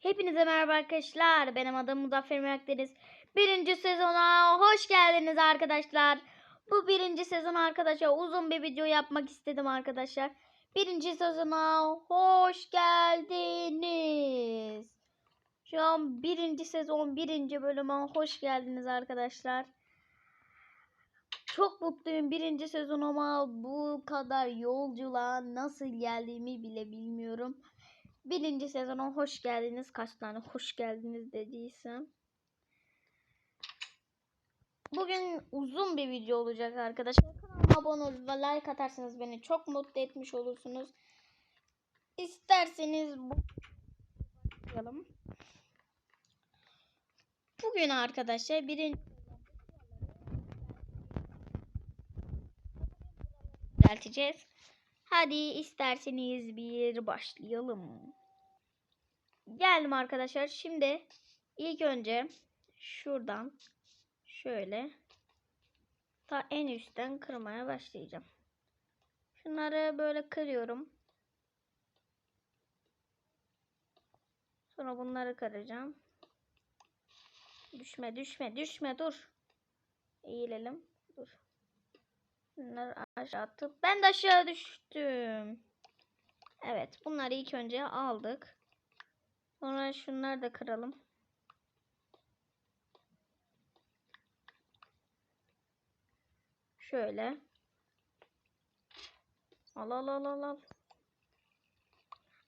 Hepinize merhaba arkadaşlar. Benim adım Muzaffer Merakleriz. Birinci sezona hoş geldiniz arkadaşlar. Bu birinci sezon arkadaşlar uzun bir video yapmak istedim arkadaşlar. Birinci sezona hoş geldiniz. Şu an birinci sezon birinci bölüme hoş geldiniz arkadaşlar. Çok mutluyum birinci sezonuma bu kadar yolculuğa nasıl geldiğimi bile bilmiyorum. Birinci sezona hoş geldiniz. Kaç tane hoş geldiniz dediysem. Bugün uzun bir video olacak arkadaşlar. Kanalıma abone olup ve like atarsanız beni çok mutlu etmiş olursunuz. İsterseniz bu başlayalım. Bugün arkadaşlar birinci düzelteceğiz. Hadi isterseniz bir başlayalım. Geldim arkadaşlar. Şimdi ilk önce şuradan şöyle ta en üstten kırmaya başlayacağım. Şunları böyle kırıyorum. Sonra bunları kıracağım. Düşme düşme düşme dur. Eğilelim. Dur. Bunları aşağı atıp ben de aşağı düştüm. Evet bunları ilk önce aldık. Sonra şunları da kıralım. Şöyle. Al al al al.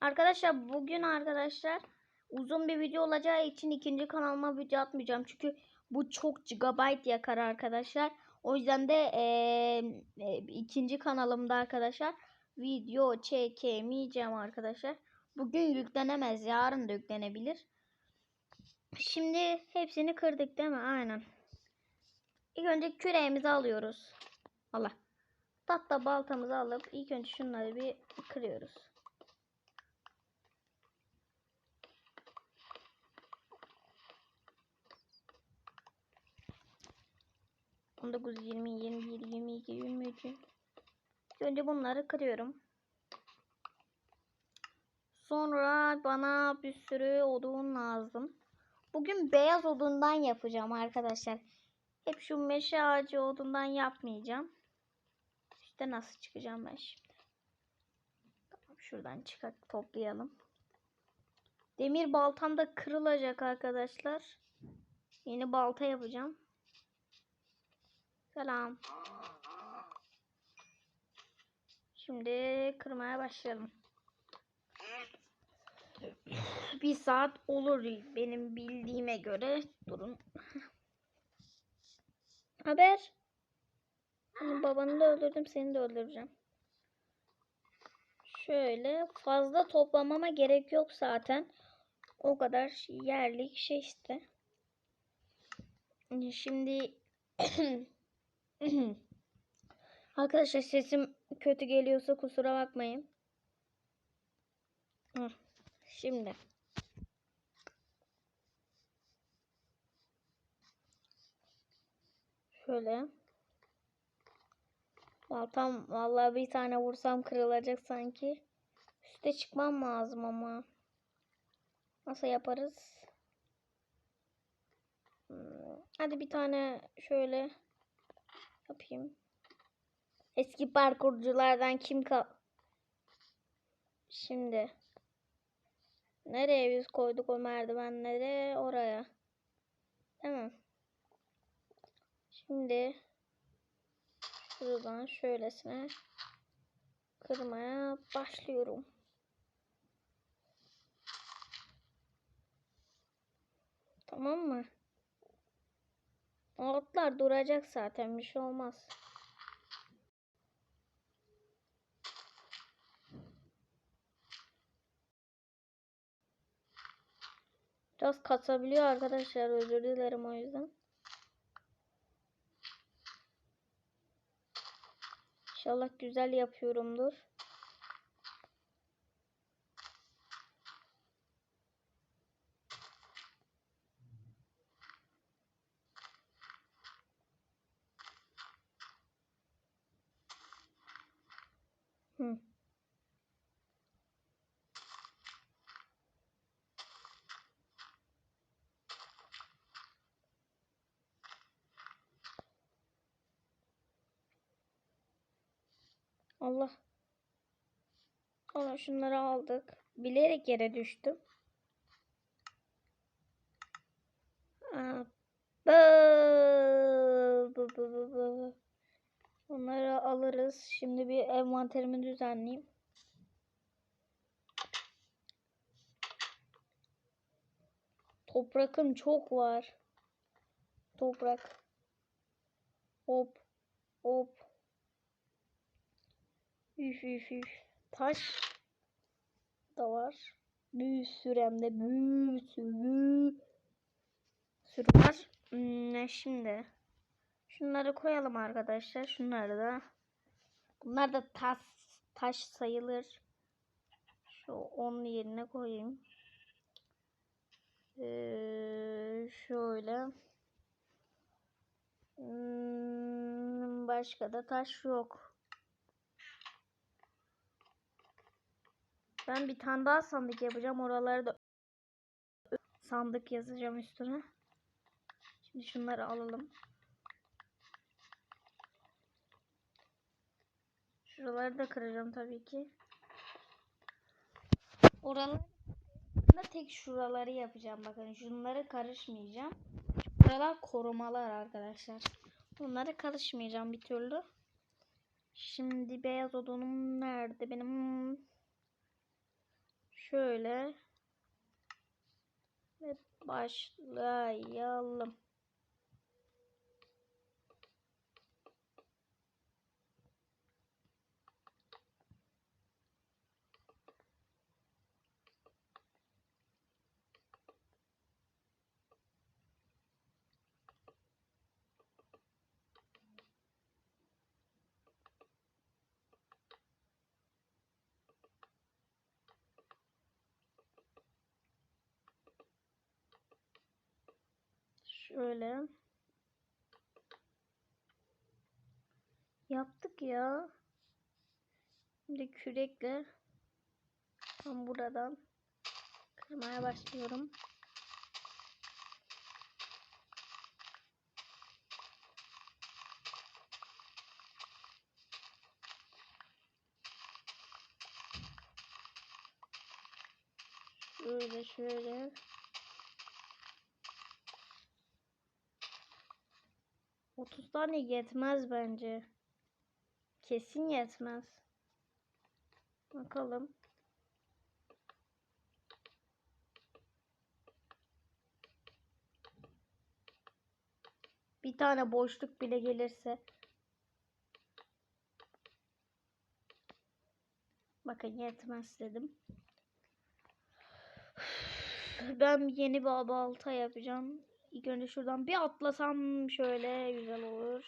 Arkadaşlar bugün arkadaşlar uzun bir video olacağı için ikinci kanalıma video atmayacağım. Çünkü bu çok gigabyte yakar arkadaşlar. O yüzden de eee, e, ikinci kanalımda arkadaşlar video çekemeyeceğim arkadaşlar. Bugün yüklenemez. Yarın da yüklenebilir. Şimdi hepsini kırdık değil mi? Aynen. İlk önce küreğimizi alıyoruz. Allah. Tahta baltamızı alıp ilk önce şunları bir kırıyoruz. On dokuz, yirmi, yirmi bir, yirmi iki, yirmi üç. Önce bunları kırıyorum. Sonra bana bir sürü odun lazım. Bugün beyaz odundan yapacağım arkadaşlar. Hep şu meşe ağacı odundan yapmayacağım. İşte nasıl çıkacağım ben şimdi. Tamam, şuradan çıkart toplayalım. Demir baltam da kırılacak arkadaşlar. Yeni balta yapacağım. Selam. Şimdi kırmaya başlayalım. Bir saat olur benim bildiğime göre. Durun. Haber. Senin babanı da öldürdüm, seni de öldüreceğim. Şöyle fazla toplamama gerek yok zaten. O kadar yerlik şey işte. Şimdi Arkadaşlar sesim kötü geliyorsa kusura bakmayın. Hı. Şimdi. Şöyle. Baltam vallahi bir tane vursam kırılacak sanki. Üste çıkmam lazım ama. Nasıl yaparız? Hmm, Hadi bir tane şöyle yapayım. Eski parkurculardan kim kal? Şimdi nereye biz koyduk o merdivenleri? Oraya. Tamam. Şimdi şuradan şöylesine kırmaya başlıyorum. Tamam mı? Altlar duracak zaten bir şey olmaz. Biraz kasabiliyor arkadaşlar. Özür dilerim o yüzden. İnşallah güzel yapıyorumdur. Hı. Allah. Allah şunları aldık. Bilerek yere düştüm. Onları alırız. Şimdi bir envanterimi düzenleyeyim. Toprakım çok var. Toprak. Hop. Hop. Üf üf üf. Taş da var. Bir sürü hem de bir sürü sürü var. Hmm, şimdi şunları koyalım arkadaşlar. Şunları da. Bunlar da taş taş sayılır. Şu onun yerine koyayım. Ee, şöyle. Hmm, başka da taş yok. Ben bir tane daha sandık yapacağım. Oraları da sandık yazacağım üstüne. Şimdi şunları alalım. Şuraları da kıracağım tabii ki. Oraları tek şuraları yapacağım. Bakın şunları karışmayacağım. Buralar korumalar arkadaşlar. Bunları karışmayacağım bir türlü. Şimdi beyaz odunum nerede benim? Şöyle başlayalım. Şöyle. Yaptık ya. Şimdi kürekle tam buradan kırmaya başlıyorum. Şöyle şöyle. Otuz tane yetmez bence. Kesin yetmez. Bakalım. Bir tane boşluk bile gelirse. Bakın yetmez dedim. Ben yeni bir balta yapacağım. İlk önce şuradan bir atlasam şöyle güzel olur.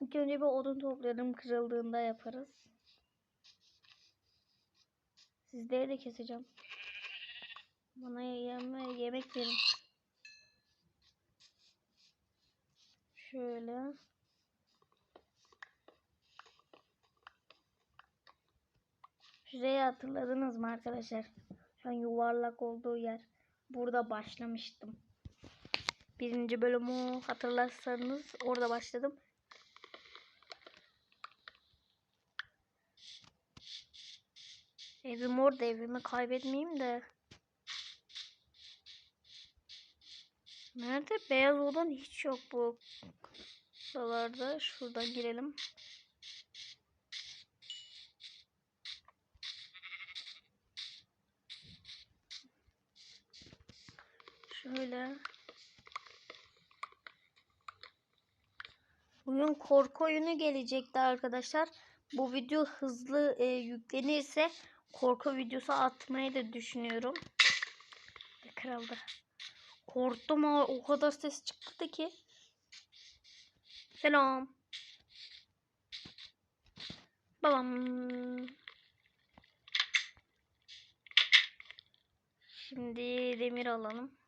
İlk önce bir odun toplayalım kırıldığında yaparız. Sizleri de keseceğim. Bana yeme yemek verin. Şöyle. Şurayı hatırladınız mı arkadaşlar? Şu an yuvarlak olduğu yer. Burada başlamıştım. Birinci bölümü hatırlarsanız orada başladım. Evim orada evimi kaybetmeyeyim de. Nerede? Beyaz olan hiç yok bu. Buralarda. Şuradan girelim. Şöyle. Bugün korku oyunu gelecekti arkadaşlar. Bu video hızlı e, yüklenirse korku videosu atmayı da düşünüyorum. Kırıldı. Korktum ama o kadar ses çıktı ki. Selam. Babam. Şimdi demir alalım.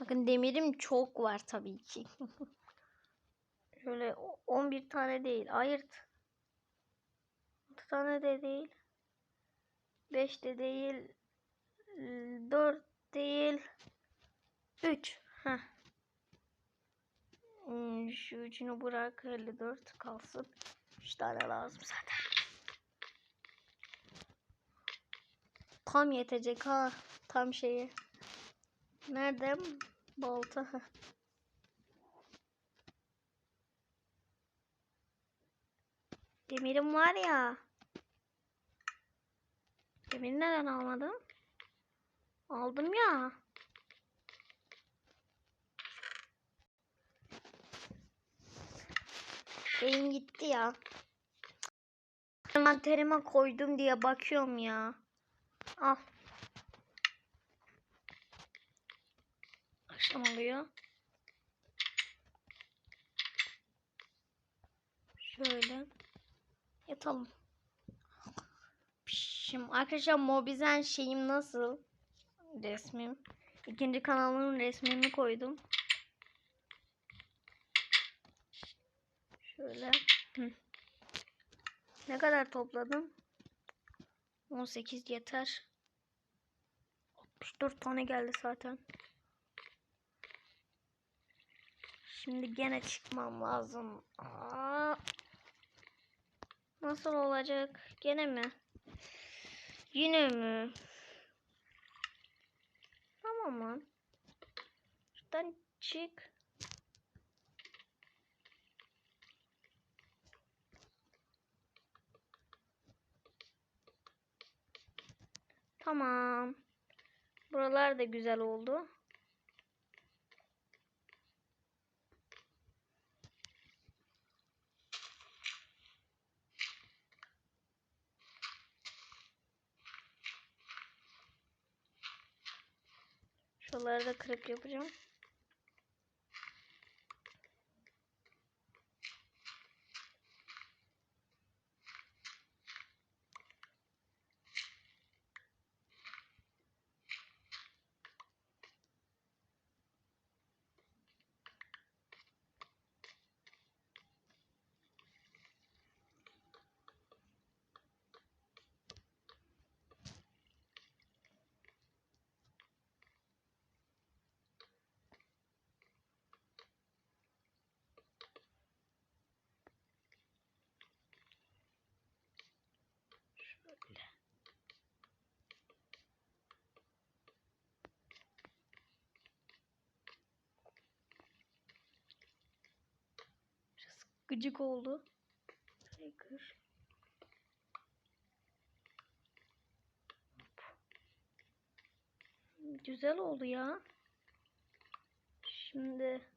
Bakın demirim çok var tabii ki. Şöyle 11 tane değil. Ayırt. 6 tane de değil. 5 de değil. 4 değil. 3. Heh. Hmm, şu üçünü bırak 54 kalsın. 3 tane lazım zaten. Tam yetecek ha. Tam şeyi. Nerede? Balta. Demirim var ya. Demiri neden almadım? Aldım ya. Beyin gitti ya. Envanterime koydum diye bakıyorum ya. Al. Akşam oluyor. Şöyle. Yatalım. Şimdi arkadaşlar Mobizen şeyim nasıl? Resmim. İkinci kanalımın resmini koydum. Şöyle. Ne kadar topladım? 18 yeter. 64 tane geldi zaten. Şimdi gene çıkmam lazım. Aa, nasıl olacak? Gene mi? Yine mi? Tamam lan. Şuradan çık. Tamam. Buralar da güzel oldu. Şuraları da kırıp yapacağım. Şöyle. Biraz gıcık oldu. Kır. Güzel oldu ya. Şimdi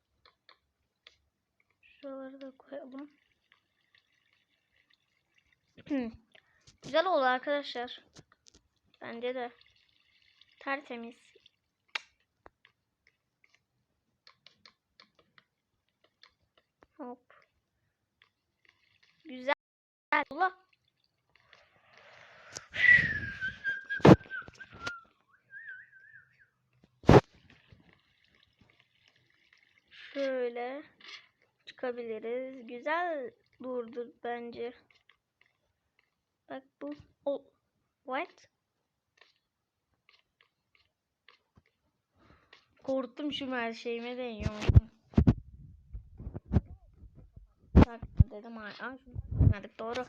şuraları da koyalım. Güzel oldu arkadaşlar. Bence de. Tertemiz. Hop. Güzel. Allah. Şöyle çıkabiliriz. Güzel durdu bence. Bak bu. O. What? Korktum şu her şeyime değiyor. Bak dedim ay ay şunu doğru.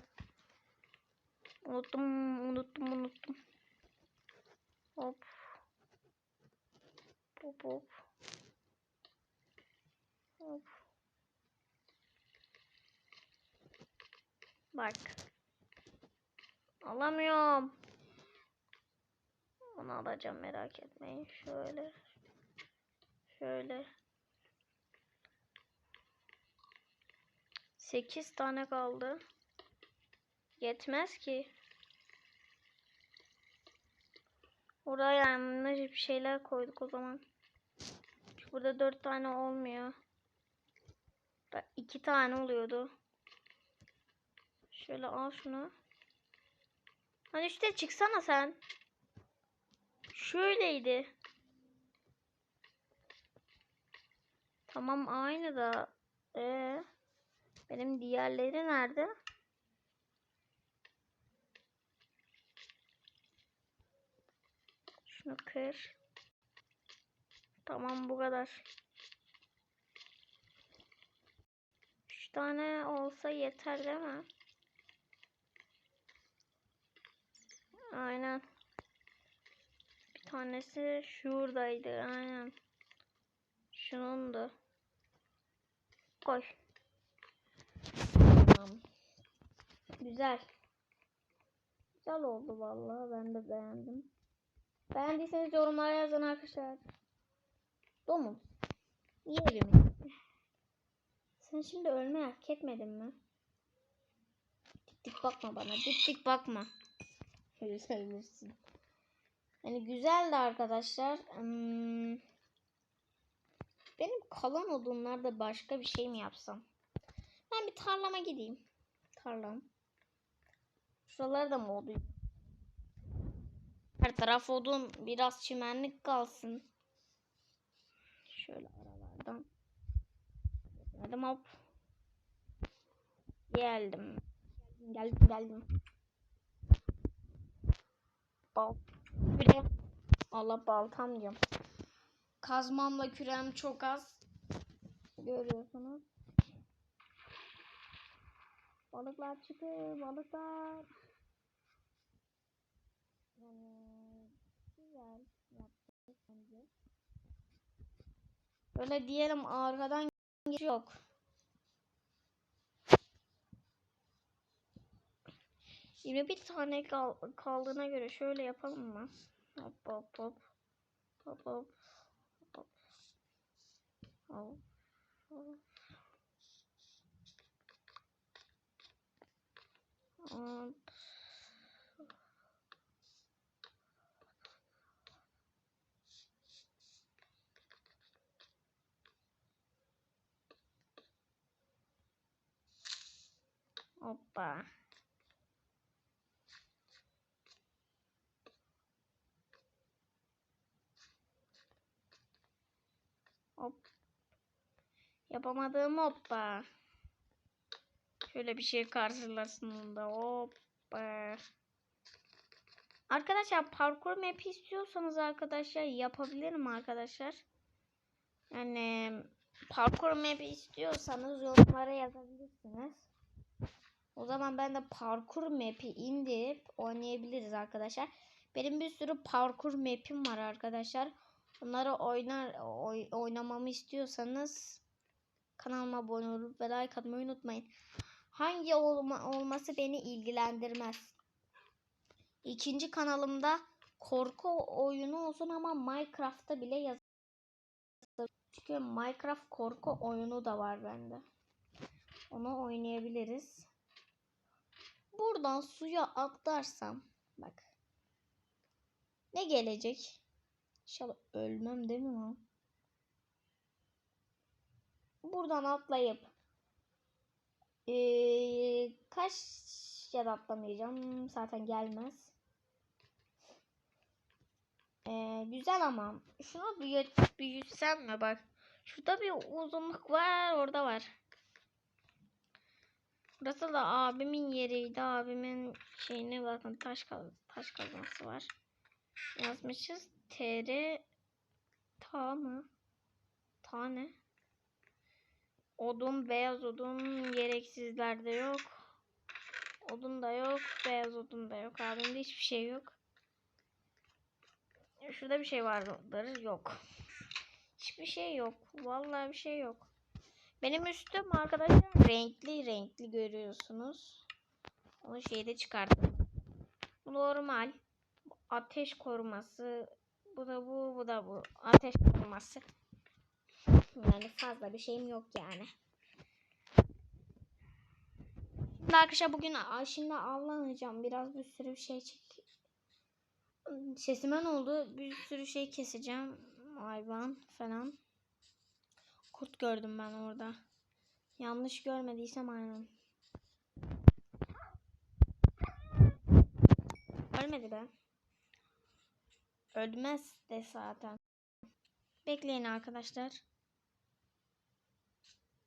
Unuttum unuttum unuttum. Hop. Hop hop. Hop. Bak. Alamıyorum. Onu alacağım merak etmeyin. Şöyle. Şöyle. 8 tane kaldı. Yetmez ki. Oraya yanlış bir şeyler koyduk o zaman. Burada 4 tane olmuyor. 2 tane oluyordu. Şöyle al şunu. Hani işte çıksana sen. Şöyleydi. Tamam aynı da. Ee, benim diğerleri nerede? Şunu kır. Tamam bu kadar. tane olsa yeter değil mi? Aynen. Bir tanesi şuradaydı. Aynen. Şunundu. Koy. Tamam. Güzel. Güzel oldu vallahi. Ben de beğendim. Beğendiyseniz yorumlara yazın arkadaşlar. Domuz. Niye evime Sen şimdi ölmeyi hak etmedin mi? Dik dik bakma bana. Dik dik bakma. Öyle söylersin. Yani güzeldi arkadaşlar. Hmm. Benim kalan odunlarda başka bir şey mi yapsam? Ben bir tarlama gideyim. Tarlam. Şuralar da mı odun? Her taraf odun. Biraz çimenlik kalsın. Şöyle aralardan. Geldim hop. Geldim. Geldim geldim. Bal. Küre. Allah baltam diyorum. Kazmamla kürem çok az. Görüyorsunuz. Balıklar çıkıyor. Balıklar. Yani güzel yaptık bence. Böyle diyelim arkadan yok. Yine bir tane kal kaldığına göre şöyle yapalım mı? Hop hop hop. Hop hop. Hop. Hop. Hop. Hop. Hoppa. Hop. Yapamadığım hoppa. Şöyle bir şey karşılasında hoppa. Arkadaşlar parkur map istiyorsanız arkadaşlar yapabilirim arkadaşlar. Yani parkur map istiyorsanız yorumlara yazabilirsiniz. O zaman ben de parkur map'i indirip oynayabiliriz arkadaşlar. Benim bir sürü parkur map'im var arkadaşlar. Onları oynar oy, oynamamı istiyorsanız kanalıma abone olup ve like atmayı unutmayın. Hangi olma, olması beni ilgilendirmez. İkinci kanalımda korku oyunu olsun ama Minecraft'ta bile yazılır. Çünkü Minecraft korku oyunu da var bende. Onu oynayabiliriz. Buradan suya atlarsam bak. Ne gelecek? İnşallah ölmem değil mi? Buradan atlayıp ee, kaç ya atlamayacağım. Zaten gelmez. Ee, güzel ama şunu büyüt, büyütsem mi bak. Şurada bir uzunluk var. Orada var. Burası da abimin yeriydi. Abimin şeyine bakın taş kaz taş kazması var. Yazmışız. TR ta mı? Tane. Odun, beyaz odun gereksizlerde yok. Odun da yok, beyaz odun da yok. Abimde hiçbir şey yok. Şurada bir şey vardır. Yok. Hiçbir şey yok. Vallahi bir şey yok. Benim üstüm arkadaşlar renkli renkli görüyorsunuz. Onu şeyde çıkarttım. Bu normal. Ateş koruması. Bu da bu, bu da bu. Ateş koruması. Yani fazla bir şeyim yok yani. Şimdi arkadaşlar bugün şimdi avlanacağım. Biraz bir sürü bir şey çek. Sesime ne oldu? Bir sürü şey keseceğim. Hayvan falan. Kurt gördüm ben orada. Yanlış görmediysem aynen. Ölmedi be. Ölmez de zaten. Bekleyin arkadaşlar.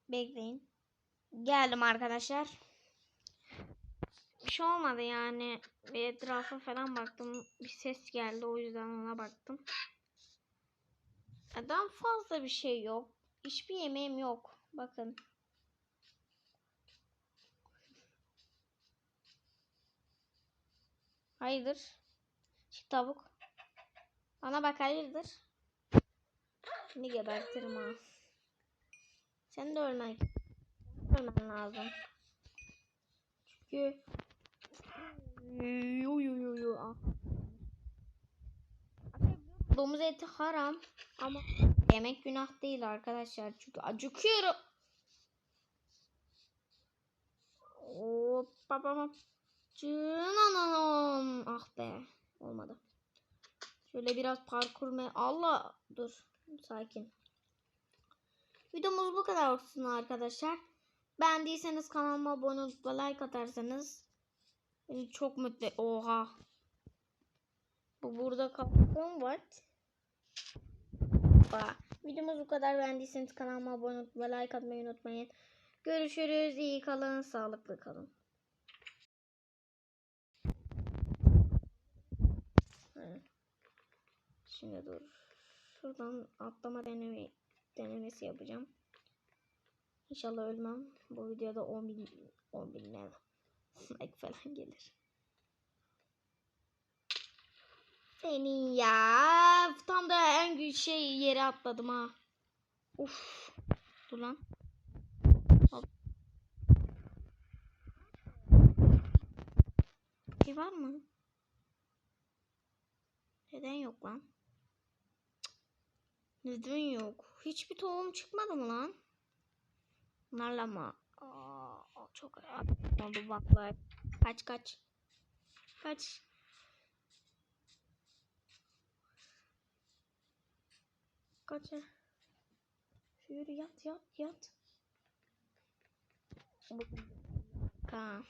Bekleyin. Geldim arkadaşlar. Bir şey olmadı yani. Bir etrafa falan baktım. Bir ses geldi o yüzden ona baktım. Adam fazla bir şey yok. Hiçbir yemeğim yok. Bakın. Hayırdır? Çık tavuk. Bana bak hayırdır. Ne gebertirim ha. Sen de ölmen, ölmen lazım. Çünkü yu yu yu. ah. Domuz eti haram ama yemek günah değil arkadaşlar. Çünkü acıkıyorum. Hoppa baba. Cınanam. Ah be. Olmadı. Şöyle biraz parkur me... Allah. Dur. Sakin. Videomuz bu kadar olsun arkadaşlar. Beğendiyseniz kanalıma abone olup like atarsanız çok mutlu... Oha. Bu burada kalsın. What? Hoppa. Videomuz bu kadar. Beğendiyseniz kanalıma abone olup like atmayı unutmayın. Görüşürüz. İyi kalın. Sağlıklı kalın. Şimdi dur. Şuradan atlama deneme, denemesi yapacağım. İnşallah ölmem. Bu videoda 10 bin, 10 bin like falan gelir. Senin ya. Tam da en güzel şey yere atladım ha. Uf. Dur lan. Hop. Şey var mı? Neden yok lan? Neden yok? Hiçbir tohum çıkmadı mı lan? Bunlarla mı? Aa, çok oldu baklar. Kaç kaç. Kaç. Kaç. Yürü yat yat yat. Ka.